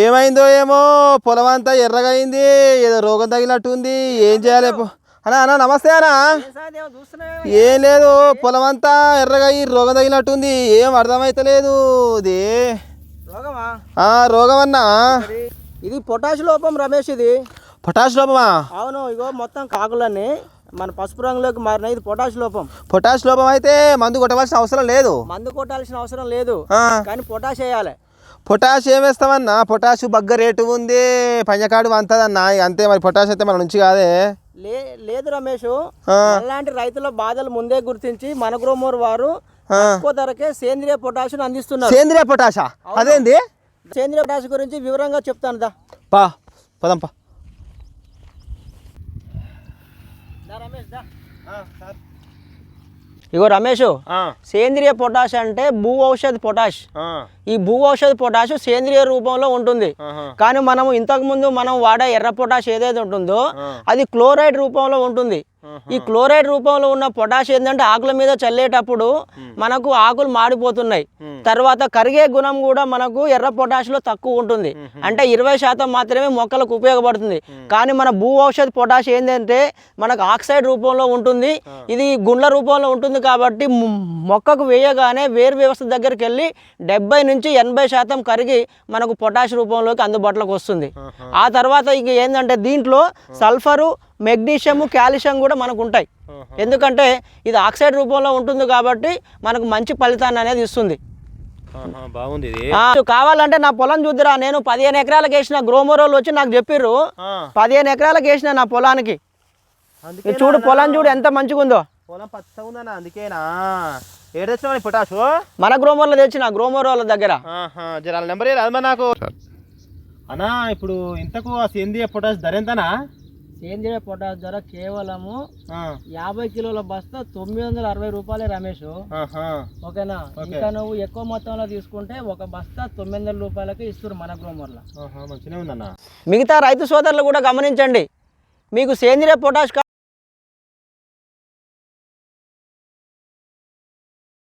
ఏమైందో ఏమో? పొలం అంతా ఎర్రగా అయింది ఏదో రోగం తగిలినట్టుంది. ఏం చేయాలి? అన్నా అన్న నమస్తే అన్నా. ఏం లేదు పొలం అంతా ఎర్రగా అయ్యి రోగం తగిలినట్టుంది. ఏం అర్థమైతలేదు. ఇది రోగం అన్నా ఇది పొటాష్ లోపం రమేష్ ఇది. పొటాష్ లోపమా? అవును ఇగో మొత్తం కాకులన్నీ మన పసుపు రంగులోకి మారిన ఇది పొటాష్ లోపం. పొటాష్ లోపం అయితే మందు కొట్టవలసిన అవసరం లేదు. మందు కొట్టాల్సిన అవసరం లేదు. కానీ పొటాష్ వేయాలి. పొటాష్ ఏం వేస్తామన్నా పొటాష్ బగ్గ రేటు ఉంది. పంచకాడు అంతదన్నా అంతే మరి పొటాష్ అయితే మన నుంచి కాదే. లే లేదు రమేష్. అలాంటి రైతుల బాధలు ముందే గుర్తించి మన గ్రోమోర్ వారు. తక్కువ ధరకే సేంద్రియ పొటాష్ అందిస్తున్నారు. సేంద్రియ పొటాషా? అదేంది? సేంద్రియ పొటాష్ గురించి వివరంగా చెప్తాను దా. పా పదంపా ఇగో రమేష్ సేంద్రియ పొటాష్ అంటే భూ ఔషధ పొటాష్. ఈ భూ ఔషధ పొటాష్ సేంద్రియ రూపంలో ఉంటుంది. కానీ మనం ఇంతకు ముందు మనం వాడే ఎర్ర పొటాష్ ఏదైతే ఉంటుందో అది క్లోరైడ్ రూపంలో ఉంటుంది. ఈ క్లోరైడ్ రూపంలో ఉన్న పొటాష్ ఏంటంటే ఆకుల మీద చల్లేటప్పుడు మనకు ఆకులు మాడిపోతున్నాయి. తర్వాత కరిగే గుణం కూడా మనకు ఎర్ర పొటాష్లో తక్కువ ఉంటుంది. అంటే ఇరవై శాతం మాత్రమే మొక్కలకు ఉపయోగపడుతుంది. కానీ మన భూ ఔషధ పొటాష్ ఏంటంటే మనకు ఆక్సైడ్ రూపంలో ఉంటుంది. ఇది గుండ్ల రూపంలో ఉంటుంది కాబట్టి మొక్కకు వేయగానే వేరు వ్యవస్థ దగ్గరికి వెళ్ళి డెబ్బై నుంచి ఎనభై శాతం కరిగి మనకు పొటాష్ రూపంలోకి అందుబాటులోకి వస్తుంది. ఆ తర్వాత ఇక ఏంటంటే దీంట్లో సల్ఫరు మెగ్నీషియము కాల్షియం కూడా మనకు ఉంటాయి. ఎందుకంటే ఇది ఆక్సైడ్ రూపంలో ఉంటుంది కాబట్టి మనకు మంచి ఫలితాన్ని అనేది ఇస్తుంది. బాగుంది ఇది. ఆ, కావాలంటే నా పొలం చూద్దురా. నేను పదిహేను ఎకరాలకు వేసిన గ్రోమోరోలు వచ్చి నాకు చెప్పిర్రు. పదిహేను ఎకరాలకు వేసిన నా పొలానికి. చూడు పొలం చూడు ఎంత మంచిగా ఉందో పొలం పచ్చగా ఉందన్న అందుకేనా ఏడొచ్చినా పొటాష్ మన గ్రోమోర్లో తెచ్చిన గ్రోమోరోల దగ్గర. నెంబర్ నాకు. అన్నా ఇప్పుడు ఇంతకు ఆ సేంద్రియ పొటాష్ ధర ఎంతనా? సేంద్రియ పొటాష్ ధర కేవలము యాభై కిలోల బస్తా తొమ్మిది వందల అరవై రూపాయలే రమేష్. ఓకేనా? ఇంకా నువ్వు ఎక్కువ మొత్తంలో తీసుకుంటే ఒక బస్తా తొమ్మిది వందల రూపాయలకి ఇస్తారు మన గ్రోమర్లో మిగతా రైతు సోదరులు కూడా గమనించండి. మీకు సేంద్రియ పొటాష్